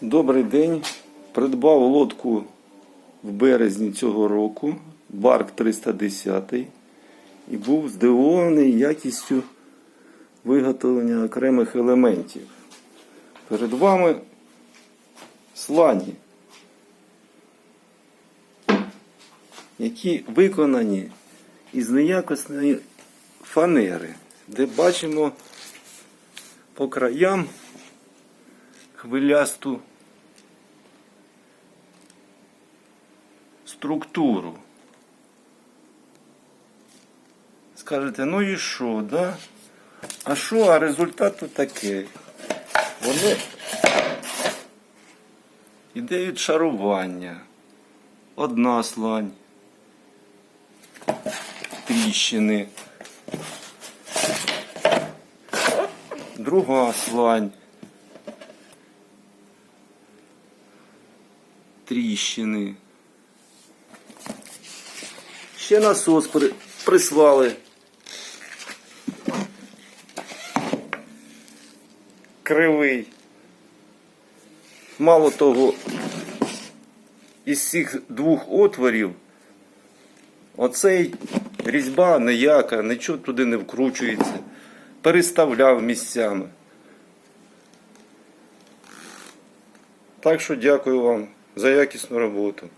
Добрий день. Придбав лодку в березні цього року, Барк 310 і був здивований якістю виготовлення окремих елементів. Перед вами слані, які виконані із неякісної фанери, де бачимо по краям хвилясту структуру. Скажете, ну і що, да? А що, а результат тут такий? Воно іде від. Одна слань, тріщини, друга слань. тріщини. Ще насос при, прислали. Кривий. Мало того, із цих двох отворів оцей різьба ніяка, нічого туди не вкручується. Переставляв місцями. Так що дякую вам за якісну роботу.